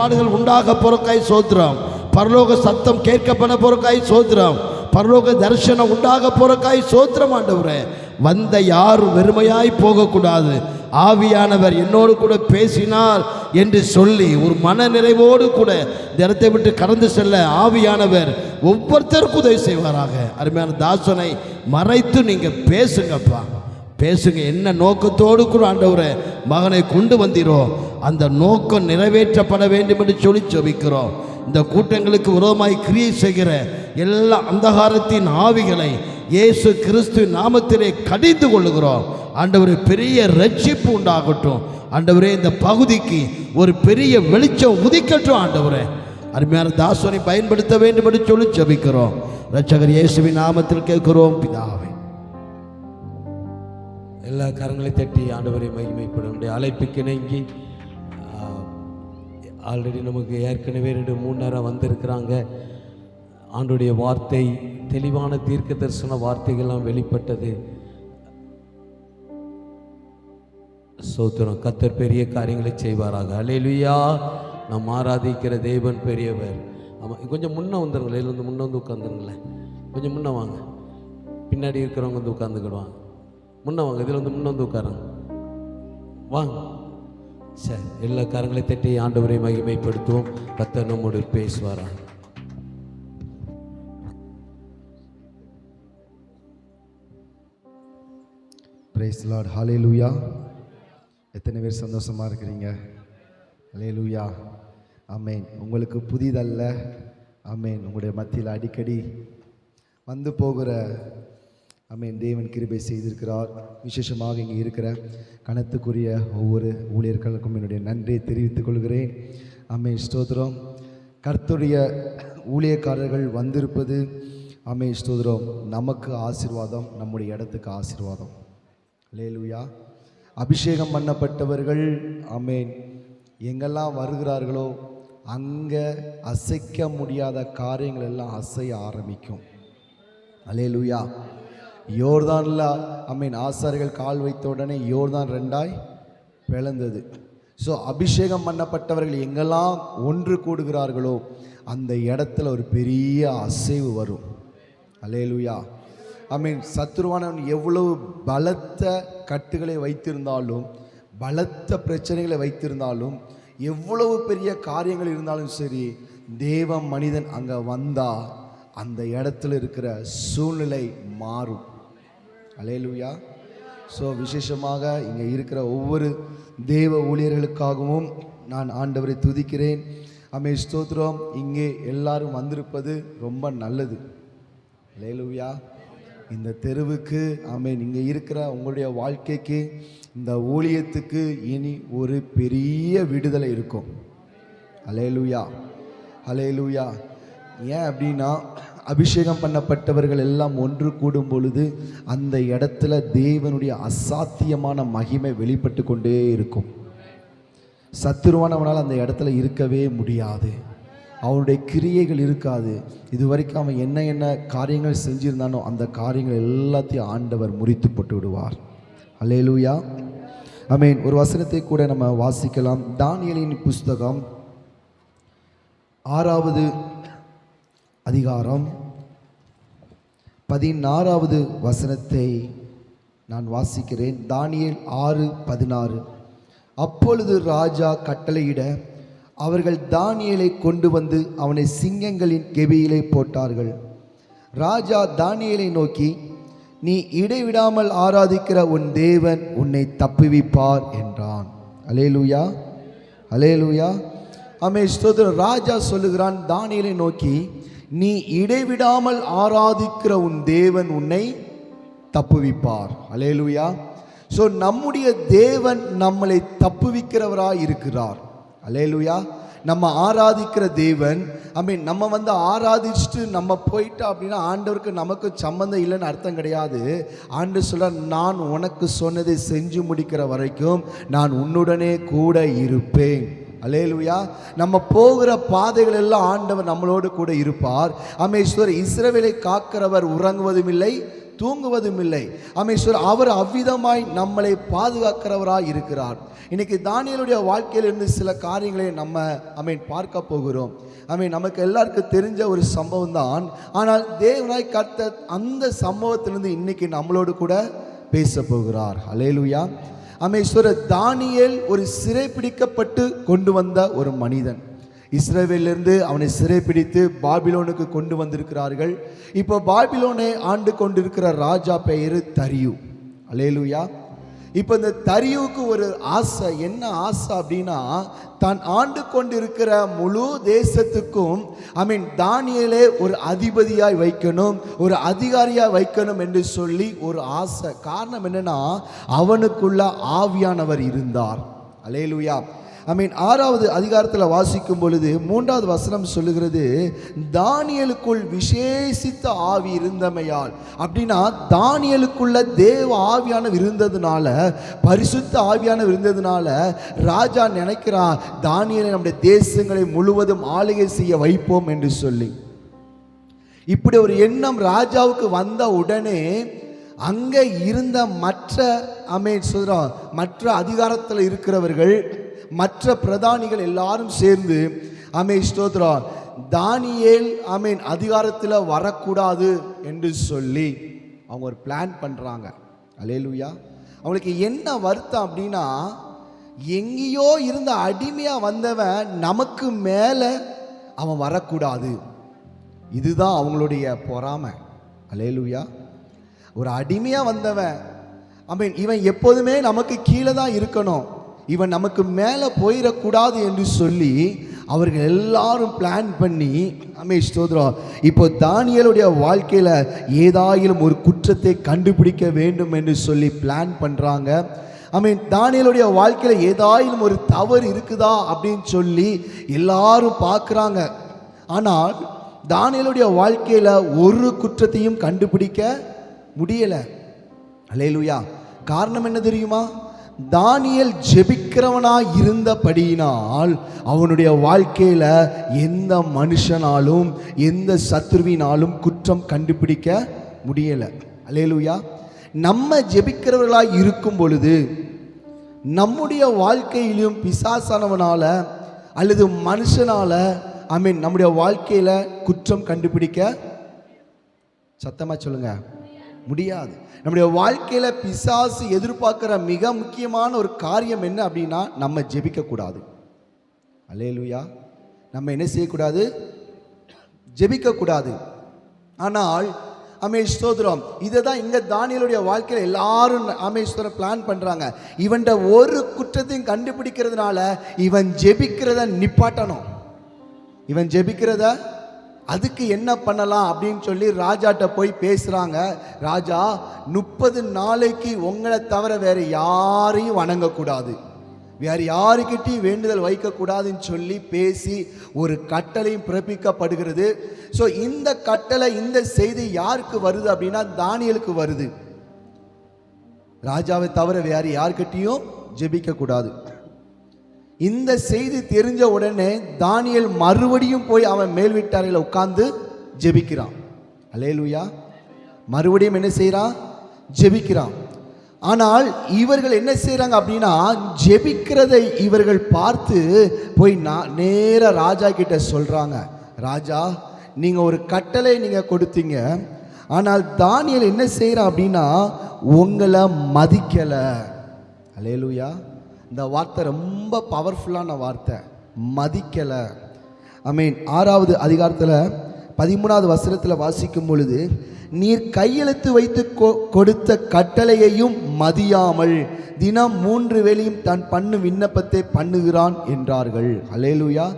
பாடுகள் உண்டாக பொறுக்காய் சோத்திரம். பரலோக சத்தம் கேட்கப்பட பொறுக்காய் சோத்திரம். பரலோக தரிசனம் உண்டாக பொறுக்காய் சோத்திரம் ஆண்டவரே. வந்த யாரும் வெறுமையாய் போகக்கூடாது. ஆவியானவர் என்னோடு கூட பேசினார் என்று சொல்லி ஒரு மன நிறைவோடு கூட தினத்தை விட்டு கடந்து செல்ல ஆவியானவர் ஒவ்வொருத்தருக்கும் உதவி செய்வாராக. அருமையான தாசனை மறைத்து நீங்கள் பேசுங்கப்பா. பேசுங்க என்ன நோக்கத்தோடு கூட ஆண்டவரை மகனை கொண்டு வந்தீரோ அந்த நோக்கம் நிறைவேற்றப்பட வேண்டும் என்று சொல்லி சொவிக்கிறோம் இந்த கூட்டங்களுக்கு விரோதமாய் கிரியை செய்கிற எல்லா அந்தகாரத்தின் ஆவிகளை இயேசு கிறிஸ்து நாமத்திலே கடிந்து கொள்ளுகிறோம். ஆண்டவரே பெரிய ரட்சிப்பு உண்டாகட்டும். ஆண்டவரே இந்த பகுதிக்கு ஒரு பெரிய வெளிச்சம் உதிக்கட்டும் ஆண்டவரே. அருமையான தாசனை பயன்படுத்த வேண்டும் என்று சொல்லி ஜெபிக்கிறோம். ரட்சகர் இயேசுவின் நாமத்தில் கேட்கிறோம் பிதாவே. எல்லா கரங்களை தட்டி ஆண்டவரை மகிமைப்படும். நம்முடைய அழைப்புக்கு இணங்கி ஆல்ரெடி நமக்கு ஏற்கனவே ரெண்டு மூணு நேரம் வந்திருக்கிறாங்க. ஆண்டுடைய வார்த்தை தெளிவான தீர்க்க தரிசன வார்த்தைகள்லாம் வெளிப்பட்டது. சோத்திரம் கத்தர் பெரிய காரியங்களை செய்வாராக. அலையிலுயா நாம் ஆராதிக்கிற தேவன் பெரியவர். ஆமாம் கொஞ்சம் முன்னே வந்துருங்களேன். இதுல வந்து முன்னே வந்து உட்காந்துருங்களேன் கொஞ்சம் முன்னே வாங்க. பின்னாடி இருக்கிறவங்க வந்து உட்காந்துக்கிடுவாங்க முன்ன வாங்க இதில் வந்து முன்ன வந்து உட்காருங்க. வாங்க. சரி எல்லா காரங்களையும் தட்டி ஆண்டவரை மகிமைப்படுத்துவோம். கத்த நம்மோடு பேசுவாரா? பிரைஸ் லார்ட் ஹாலே லூயா எத்தனை பேர் சந்தோஷமாக இருக்கிறீங்க? ஹலே லூயா ஆமேன் உங்களுக்கு புதிதல்ல. ஆமேன் உங்களுடைய மத்தியில் அடிக்கடி வந்து போகிற ஆமேன். தேவன் கிருபை செய்திருக்கிறார். விசேஷமாக இங்கே இருக்கிற கணத்துக்குரிய ஒவ்வொரு ஊழியர்களுக்கும் என்னுடைய நன்றியை தெரிவித்துக் கொள்கிறேன். அமே ஸ்தோத்திரம். கர்த்துடைய ஊழியக்காரர்கள் வந்திருப்பது அமே ஸ்தோத்திரம் நமக்கு ஆசீர்வாதம் நம்முடைய இடத்துக்கு ஆசீர்வாதம். லேலுயா அபிஷேகம் பண்ணப்பட்டவர்கள் அமேன் எங்கெல்லாம் வருகிறார்களோ அங்கே அசைக்க முடியாத காரியங்கள் எல்லாம் அசைய ஆரம்பிக்கும். அலேலுயா யோர்தானில் மீன் ஆசாரிகள் கால் வைத்த உடனே யோர்தான் ரெண்டாய் பிளந்தது. ஸோ அபிஷேகம் பண்ணப்பட்டவர்கள் எங்கெல்லாம் ஒன்று கூடுகிறார்களோ அந்த இடத்துல ஒரு பெரிய அசைவு வரும். அலேலுயா ஐ மீன் சத்ருவானவன் எவ்வளவு பலத்த கட்டுகளை வைத்திருந்தாலும் பலத்த பிரச்சனைகளை வைத்திருந்தாலும் எவ்வளவு பெரிய காரியங்கள் இருந்தாலும் சரி தேவ மனிதன் அங்கே வந்தால் அந்த இடத்துல இருக்கிற சூழ்நிலை மாறும். அலேலுயா ஸோ விசேஷமாக இங்கே இருக்கிற ஒவ்வொரு தேவ ஊழியர்களுக்காகவும் நான் ஆண்டவரை துதிக்கிறேன். அமே ஸ்தோத்ரம் இங்கே எல்லாரும் வந்திருப்பது ரொம்ப நல்லது. அலையலுயா. இந்த தெருவுக்கு ஆமென் இங்கே இருக்கிற உங்களுடைய வாழ்க்கைக்கு இந்த ஊழியத்துக்கு இனி ஒரு பெரிய விடுதலை இருக்கும். அலையலுயா. அலையலுயா. ஏன் அப்படின்னா அபிஷேகம் பண்ணப்பட்டவர்கள் எல்லாம் ஒன்று கூடும் பொழுது அந்த இடத்துல தேவனுடைய அசாத்தியமான மகிமை வெளிப்பட்டு கொண்டே இருக்கும். சத்துருவானவனால் அந்த இடத்துல இருக்கவே முடியாது. அவனுடைய கிரியைகள் இருக்காது. இது வரைக்கும் அவன் என்ன என்ன காரியங்கள் செஞ்சிருந்தானோ அந்த காரியங்கள் எல்லாத்தையும் ஆண்டவர் முறித்து போட்டு விடுவார். அல்லேலூயா மீன் ஒரு வசனத்தை கூட நம்ம வாசிக்கலாம். தானியலின் புஸ்தகம் ஆறாவது அதிகாரம் பதினாறாவது வசனத்தை நான் வாசிக்கிறேன். தானியல் ஆறு பதினாறு. அப்பொழுது ராஜா கட்டளையிட அவர்கள் தானியலை கொண்டு வந்து அவனை சிங்கங்களின் கெபியிலே போட்டார்கள். ராஜா தானியலை நோக்கி நீ இடைவிடாமல் ஆராதிக்கிற உன் தேவன் உன்னை தப்புவிப்பார் என்றான். அலேலூயா அலேலூயா ஆமே ஸ்தோத்திரம். ராஜா சொல்லுகிறான் தானியலை நோக்கி நீ இடைவிடாமல் ஆராதிக்கிற உன் தேவன் உன்னை தப்புவிப்பார். அலேலுயா ஸோ நம்முடைய தேவன் நம்மளை தப்புவிக்கிறவராக இருக்கிறார். அலேலுயா நம்ம ஆராதிக்கிற தேவன் ஐ மீன் நம்ம வந்து ஆராதிச்சுட்டு நம்ம போயிட்டோம் அப்படின்னா ஆண்டவருக்கு நமக்கு சம்மந்தம் இல்லைன்னு அர்த்தம் கிடையாது. ஆண்டு சொல்ல நான் உனக்கு சொன்னதை செஞ்சு முடிக்கிற வரைக்கும் நான் உன்னுடனே கூட இருப்பேன். அலேலுயா நம்ம போகிற பாதைகள் எல்லாம் ஆண்டவர் நம்மளோடு கூட இருப்பார். அமேஸ்வர் இஸ்ரவேலை காக்கிறவர் உறங்குவதும் இல்லை தூங்குவதும் இல்லை அமேஸ்வர் அவர் அவ்விதமாய் நம்மளை பாதுகாக்கிறவராய் இருக்கிறார். இன்னைக்கு தானியலுடைய வாழ்க்கையிலிருந்து சில காரியங்களை நம்ம அமீன் பார்க்க போகிறோம். அமீன் நமக்கு எல்லாருக்கும் தெரிஞ்ச ஒரு சம்பவம் தான். ஆனால் தேவனாய் கர்த்த அந்த சம்பவத்திலிருந்து இன்னைக்கு நம்மளோடு கூட பேச போகிறார். அலேலுயா அமேஸ்வர தானியேல் ஒரு சிறைப்பிடிக்கப்பட்டு கொண்டு வந்த ஒரு மனிதன். இஸ்ரேவேலிருந்து அவனை சிறைப்பிடித்து பாபிலோனுக்கு கொண்டு வந்திருக்கிறார்கள். இப்போ பாபிலோனை ஆண்டு கொண்டிருக்கிற ராஜா பெயரு தரியு. அலேலுயா. இப்போ இந்த தரியுவுக்கு ஒரு ஆசை. என்ன ஆசை அப்படின்னா தான் ஆண்டு கொண்டிருக்கிற முழு தேசத்துக்கும் ஐ மீன் தானியலே ஒரு அதிபதியாய் வைக்கணும் ஒரு அதிகாரியாக வைக்கணும் என்று சொல்லி ஒரு ஆசை. காரணம் என்னென்னா அவனுக்குள்ள ஆவியானவர் இருந்தார். அலேலுயா ஐ மீன் ஆறாவது அதிகாரத்தில் வாசிக்கும் பொழுது மூன்றாவது வசனம் சொல்லுகிறது தானியலுக்குள் விசேஷித்த ஆவி இருந்தமையால். அப்படின்னா தானியலுக்குள்ள தேவ ஆவியானவர் இருந்ததுனால பரிசுத்த ஆவியானவர் இருந்ததுனால ராஜா நினைக்கிறான் தானியலை நம்முடைய தேசங்களை முழுவதும் ஆளுகை செய்ய வைப்போம் என்று சொல்லி. இப்படி ஒரு எண்ணம் ராஜாவுக்கு வந்த உடனே அங்கே இருந்த மற்ற அமே சொல்கிறோம் மற்ற அதிகாரத்தில் இருக்கிறவர்கள் மற்ற பிரதானிகள் எல்லாரும் சேர்ந்து அமே ஸ்தோத்ரா தானியேல் அமீன் அதிகாரத்தில் வரக்கூடாது என்று சொல்லி அவங்க ஒரு பிளான் பண்ணுறாங்க அலேலுயா அவங்களுக்கு என்ன வருத்தம் அப்படின்னா எங்கேயோ இருந்த அடிமையாக வந்தவன் நமக்கு மேலே அவன் வரக்கூடாது. இதுதான் அவங்களுடைய பொறாமை. அலேலுயா ஒரு அடிமையாக வந்தவன் ஐ மீன் இவன் எப்போதுமே நமக்கு கீழே தான் இருக்கணும். இவன் நமக்கு மேலே போயிடக்கூடாது என்று சொல்லி அவர்கள் எல்லாரும் பிளான் பண்ணி ரமேஷ் ஸ்தோத்ரம் இப்போ தானியலுடைய வாழ்க்கையில் ஏதாயிலும் ஒரு குற்றத்தை கண்டுபிடிக்க வேண்டும் என்று சொல்லி பிளான் பண்ணுறாங்க ஐ மீன் தானியலுடைய வாழ்க்கையில் ஏதாயிலும் ஒரு தவறு இருக்குதா அப்படின்னு சொல்லி எல்லாரும் பார்க்குறாங்க. ஆனால் தானியலுடைய வாழ்க்கையில் ஒரு குற்றத்தையும் கண்டுபிடிக்க முடியலை. அலையலுயா. காரணம் என்ன தெரியுமா? தானியல் ஜெபிக்கிறவனாய் இருந்தபடியினால் அவனுடைய வாழ்க்கையில் எந்த மனுஷனாலும் எந்த சத்ருவினாலும் குற்றம் கண்டுபிடிக்க முடியலை. அலேலுயா நம்ம ஜெபிக்கிறவர்களாக இருக்கும் பொழுது நம்முடைய வாழ்க்கையிலும் பிசாசானவனால் அல்லது மனுஷனால ஐ மீன் நம்முடைய வாழ்க்கையில் குற்றம் கண்டுபிடிக்க சத்தமாக சொல்லுங்க. முடியாது. நம்முடைய வாழ்க்கையில் பிசாசு எதிர்பார்க்குற மிக முக்கியமான ஒரு காரியம் என்ன அப்படின்னா நம்ம ஜெபிக்கக்கூடாது. அலேலுயா நம்ம என்ன செய்யக்கூடாது? ஜெபிக்கக்கூடாது. ஆனால் அமேஷ் ஸ்தோத்திரம். இதை தான் இங்கே தானியலுடைய வாழ்க்கையில் எல்லாரும் அமேஸ்வரம் பிளான் பண்ணுறாங்க இவன்ட ஒரு குற்றத்தையும் கண்டுபிடிக்கிறதுனால இவன் ஜெபிக்கிறத நிப்பாட்டணும். இவன் ஜெபிக்கிறத அதுக்கு என்ன பண்ணலாம் அப்படின்னு சொல்லி ராஜாட்ட போய் பேசுகிறாங்க ராஜா முப்பது நாளைக்கு உங்களை தவிர வேறு யாரையும் வணங்கக்கூடாது. வேறு யாருக்கிட்டையும் வேண்டுதல் வைக்கக்கூடாதுன்னு சொல்லி பேசி ஒரு கட்டளையும் பிறப்பிக்கப்படுகிறது. ஸோ இந்த கட்டளை இந்த செய்தி யாருக்கு வருது அப்படின்னா தானியலுக்கு வருது. ராஜாவை தவிர வேறு யார்கிட்டையும் ஜெபிக்கக்கூடாது. இந்த செய்தி தெரிஞ்ச உடனே தானியல் மறுபடியும் போய் அவன் மேல் வீட்டாரையில் உட்கார்ந்து ஜெபிக்கிறான். அலேலுயா மறுபடியும் என்ன செய்கிறான் ஜெபிக்கிறான். ஆனால் இவர்கள் என்ன செய்கிறாங்க அப்படின்னா ஜெபிக்கிறதை இவர்கள் பார்த்து போய் நான் நேர ராஜா கிட்ட சொல்கிறாங்க ராஜா நீங்கள் ஒரு கட்டளை நீங்கள் கொடுத்தீங்க. ஆனால் தானியல் என்ன செய்கிறான் அப்படின்னா உங்களை மதிக்கலை. அலேலுயா இந்த வார்த்தை ரொம்ப பவர்ஃபுல்லான வார்த்தை. மதிக்கலை. ஐ மீன் ஆறாவது அதிகாரத்தில் பதிமூணாவது வசனத்தில் வாசிக்கும் பொழுது நீர் கையெழுத்து வைத்து கொ- கொடுத்த கட்டளையையும் மதியாமல் தினம் மூன்று வேளையும் தன் பண்ணு விண்ணப்பத்தை பண்ணுகிறான் என்றார்கள். அலேலுயா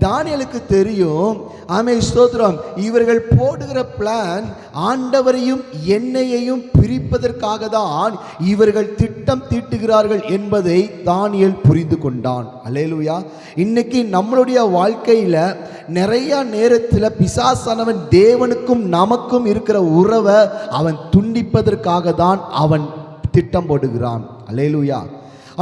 தானியலுக்கு தெரியும். ஆமே ஸ்தோத்திரம். இவர்கள் போடுகிற பிளான் ஆண்டவரையும் எண்ணெயையும் பிரிப்பதற்காக தான் இவர்கள் திட்டம் தீட்டுகிறார்கள் என்பதை தானியல் புரிந்து கொண்டான். அலேலுயா இன்னைக்கு நம்மளுடைய வாழ்க்கையில் நிறைய நேரத்தில் பிசாசானவன் தேவனுக்கும் நமக்கும் இருக்கிற உறவை அவன் துண்டிப்பதற்காக தான் அவன் திட்டம் போடுகிறான். அலேலுயா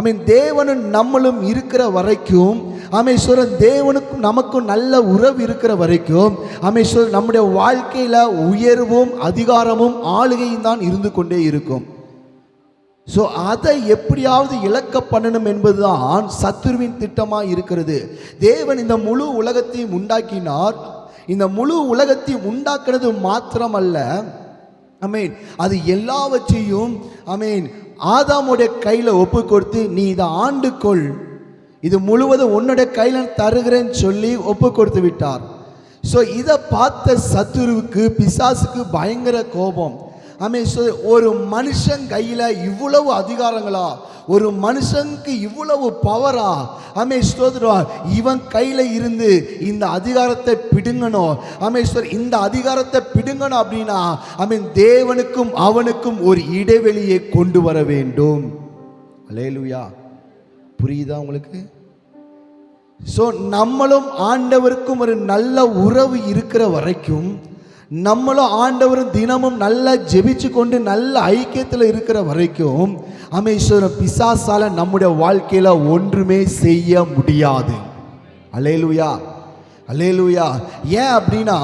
மீன் தேவனும் நம்மளும் இருக்கிற வரைக்கும் அமேஸ்வரன் தேவனுக்கும் நமக்கும் நல்ல உறவு இருக்கிற வரைக்கும் அமேஸ்வரன் நம்முடைய வாழ்க்கையில் உயர்வும் அதிகாரமும் ஆளுகையும் தான் இருந்து கொண்டே இருக்கும். ஸோ அதை எப்படியாவது இழக்க பண்ணணும் என்பதுதான் சத்துருவின் திட்டமாக இருக்கிறது. தேவன் இந்த முழு உலகத்தையும் உண்டாக்கினார். இந்த முழு உலகத்தையும் உண்டாக்குனது மாத்திரமல்ல. ஐ மீன் அது எல்லாவற்றையும் ஐ மீன் ஆதாமுடைய கையில் ஒப்பு கொடுத்து நீ இதை ஆண்டுக்கொள் இது முழுவதும் உன்னுடைய கையில் தருகிறேன்னு சொல்லி ஒப்பு கொடுத்து விட்டார். ஸோ இதை பார்த்த சத்துருவுக்கு பிசாசுக்கு பயங்கர கோபம். ஆமே ஒரு மனுஷன் கையில் இவ்வளவு அதிகாரங்களா? ஒரு மனுஷனுக்கு இவ்வளவு பவரா ஆமே இவன் கையில் இருந்து இந்த அதிகாரத்தை பிடுங்கணும். அமேஸ்வர் இந்த அதிகாரத்தை பிடுங்கணும் அப்படின்னா அமீன் தேவனுக்கும் அவனுக்கும் ஒரு இடைவெளியை கொண்டு வர வேண்டும். அலேலுயா புரியுதா உங்களுக்கு? ஸோ நம்மளும் ஆண்டவருக்கும் ஒரு நல்ல உறவு இருக்கிற வரைக்கும் நம்மளும் ஆண்டவரும் தினமும் நல்லா ஜெபிச்சு கொண்டு நல்ல ஐக்கியத்தில் இருக்கிற வரைக்கும் அமேஸ்வரன் பிசாசால நம்முடைய வாழ்க்கையில் ஒன்றுமே செய்ய முடியாது. அலையலுயா. அலேலுயா ஏன் அப்படின்னா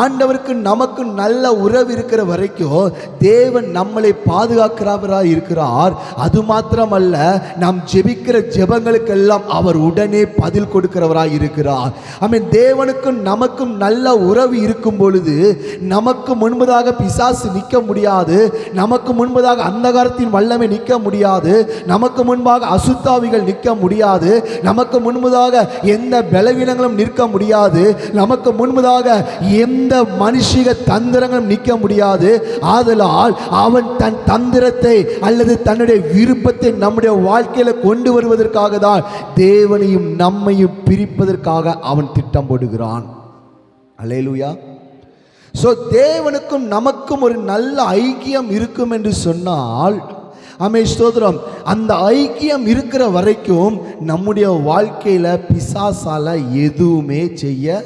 ஆண்டவருக்கு நமக்கு நல்ல உறவு இருக்கிற வரைக்கும் தேவன் நம்மளை பாதுகாக்கிறவராக இருக்கிறார். அது மாத்திரமல்ல நாம் ஜெபிக்கிற ஜெபங்களுக்கெல்லாம் அவர் உடனே பதில் கொடுக்கிறவராக இருக்கிறார். ஐ மீன் தேவனுக்கும் நமக்கும் நல்ல உறவு இருக்கும் பொழுது நமக்கு முன்பதாக பிசாசு நிற்க முடியாது நமக்கு முன்பதாக அந்தகாரத்தின் வல்லமை நிற்க முடியாது நமக்கு முன்பாக அசுத்தாவிகள் நிற்க முடியாது நமக்கு முன்பதாக எந்த பலவீனங்களும் நிற்க முடியாது. நமக்கு முன்பதாக எந்த மனுஷிக தந்திரங்களும் நிற்க முடியாது. ஆதலால் அவன் தன் தந்திரத்தை அல்லது தன்னுடைய விருப்பத்தை நம்முடைய வாழ்க்கையில கொண்டு வருவதற்காக தான் தேவனையும் நம்மையும் பிரிப்பதற்காக அவன் திட்டம் போடுகிறான். அலேலுயா ஸோ தேவனுக்கும் நமக்கும் ஒரு நல்ல ஐக்கியம் இருக்கும் என்று சொன்னால் அமே ஸ்தோத்திரம். அந்த ஐக்கியம் இருக்கிற வரைக்கும் நம்முடைய வாழ்க்கையில் பிசாசால எதுவுமே செய்ய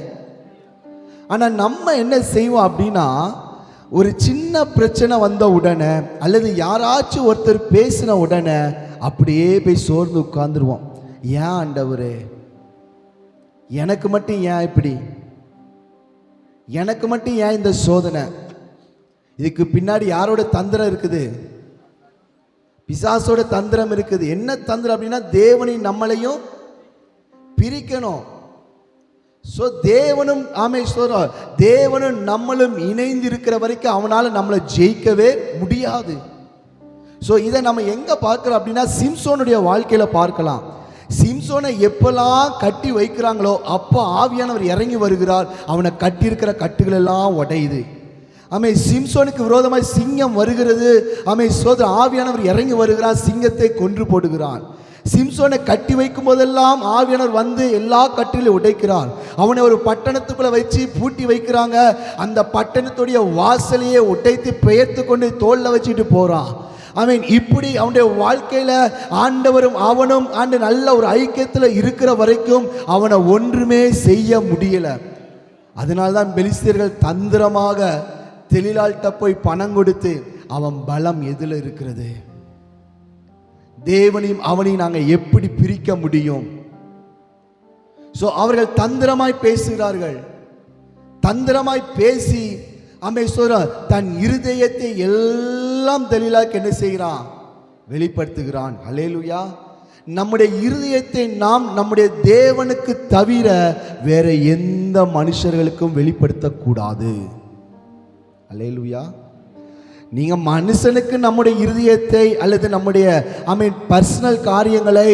ஆனால் நம்ம என்ன செய்வோம் அப்படின்னா ஒரு சின்ன பிரச்சனை வந்த உடனே அல்லது யாராச்சும் ஒருத்தர் பேசின உடனே அப்படியே போய் சோர்ந்து உட்காந்துருவோம் ஏன் ஆண்டவரே? எனக்கு மட்டும் ஏன் இப்படி? எனக்கு மட்டும் ஏன் இந்த சோதனை? இதுக்கு பின்னாடி யாரோட தந்திரம் இருக்குது? பிசாசோட தந்திரம் இருக்குது. என்ன தந்திரம் அப்படின்னா தேவனை நம்மளையும் பிரிக்கணும். ஸோ தேவனும் ஆமேஸ்வரம் தேவனும் நம்மளும் இணைந்து இருக்கிற வரைக்கும் அவனால் நம்மளை ஜெயிக்கவே முடியாது. ஸோ இதை நம்ம எங்கே பார்க்குறோம் அப்படின்னா சிம்சோனுடைய வாழ்க்கையில் பார்க்கலாம். சிம்சோனை எப்பெல்லாம் கட்டி வைக்கிறாங்களோ அப்போ ஆவியானவர் இறங்கி வருகிறார். அவனை கட்டியிருக்கிற கட்டுகள் எல்லாம் உடையுது. அமை சிம்சோனுக்கு விரோதமாய் சிங்கம் வருகிறது. அமை சோதர ஆவியானவர் இறங்கி வருகிறார் சிங்கத்தை கொன்று போடுகிறான் சிம்சோனை கட்டி வைக்கும் போதெல்லாம் ஆவியனர் வந்து எல்லா கட்டிலையும் உடைக்கிறார். அவனை ஒரு பட்டணத்துக்குள்ள வச்சு பூட்டி வைக்கிறாங்க. அந்த பட்டணத்துடைய வாசலையே உடைத்து பெயர்த்து கொண்டு தோல்ல வச்சுட்டு போறான். ஐ மீன் இப்படி அவனுடைய வாழ்க்கையில ஆண்டவரும் அவனும் ஆண்டு நல்ல ஒரு ஐக்கியத்தில் இருக்கிற வரைக்கும் அவனை ஒன்றுமே செய்ய முடியல. அதனால்தான் பெலிஸ்தியர்கள் தந்திரமாக தெளிலாள்கிட்ட போய் பணம் கொடுத்து அவன் பலம் எதில் இருக்கிறது? தேவனையும் அவனையும் நாங்கள் எப்படி பிரிக்க முடியும்? ஸோ அவர்கள் தந்திரமாய் பேசுகிறார்கள். தந்திரமாய் பேசி அமேஸ்வரா தன் இருதயத்தை எல்லாம் தெளிலாக்கு என்ன செய்கிறான்? வெளிப்படுத்துகிறான். அலேலுயா நம்முடைய இருதயத்தை நாம் நம்முடைய தேவனுக்கு தவிர வேற எந்த மனுஷர்களுக்கும் வெளிப்படுத்தக்கூடாது. அல்லேலுயா நீங்கள் மனுஷனுக்கு நம்முடைய இருதயத்தை அல்லது நம்முடைய ஐ மீன் பர்சனல் காரியங்களை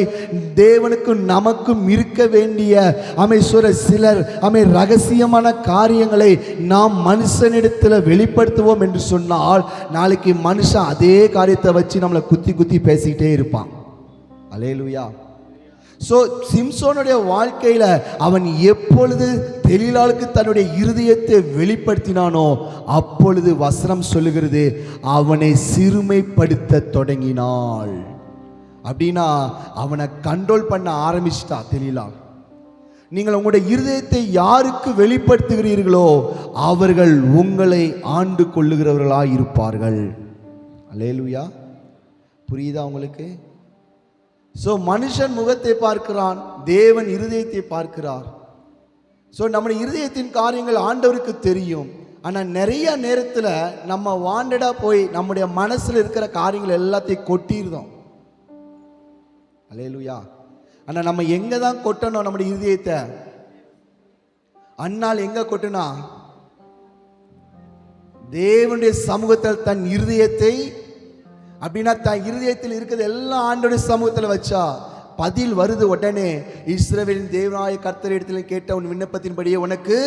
தேவனுக்கும் நமக்கும் இருக்க வேண்டிய அமைஸ்வர சிலர் அமை ரகசியமான காரியங்களை நாம் மனுஷனிடத்தில் வெளிப்படுத்துவோம் என்று சொன்னால் நாளைக்கு மனுஷன் அதே காரியத்தை வச்சு நம்மளை குத்தி குத்தி பேசிக்கிட்டே இருப்பான். அலேலுயா ஸோ சிம்சோனுடைய வாழ்க்கையில் அவன் எப்பொழுது தெளிலாளுக்கு தன்னுடைய இருதயத்தை வெளிப்படுத்தினானோ அப்பொழுது வசனம் சொல்லுகிறது அவனை சிறுமைப்படுத்த தொடங்கினாள். அப்படின்னா அவனை கண்ட்ரோல் பண்ண ஆரம்பிச்சிட்டா தெளிலாள். நீங்கள் உங்களுடைய இருதயத்தை யாருக்கு வெளிப்படுத்துகிறீர்களோ அவர்கள் உங்களை ஆண்டு கொள்ளுகிறவர்களாக இருப்பார்கள் அலேலுயா புரியுதா உங்களுக்கு? ஸோ மனுஷன் முகத்தை பார்க்கிறான் தேவன் இருதயத்தை பார்க்கிறார். ஸோ நம்முடைய இருதயத்தின் காரியங்கள் ஆண்டவருக்கு தெரியும். ஆனால் நிறைய நேரத்தில் நம்ம வாண்டடாக போய் நம்முடைய மனசில் இருக்கிற காரியங்கள் எல்லாத்தையும் கொட்டியிருந்தோம் அலையலுயா ஆனால் நம்ம எங்கே தான் கொட்டணும் நம்முடைய இருதயத்தை? அன்னால் எங்கே கொட்டுனா? தேவனுடைய சமூகத்தில் தன் இருதயத்தை அப்படின்னா தன் இருதயத்தில் இருக்கிறது எல்லாம் ஆண்டோடைய சமூகத்தில் வச்சா பதில் வருது உடனே இஸ்ரவேலின் தேவநாய கர்த்தர் இடத்துல கேட்ட உன் விண்ணப்பத்தின்படியே உனக்கு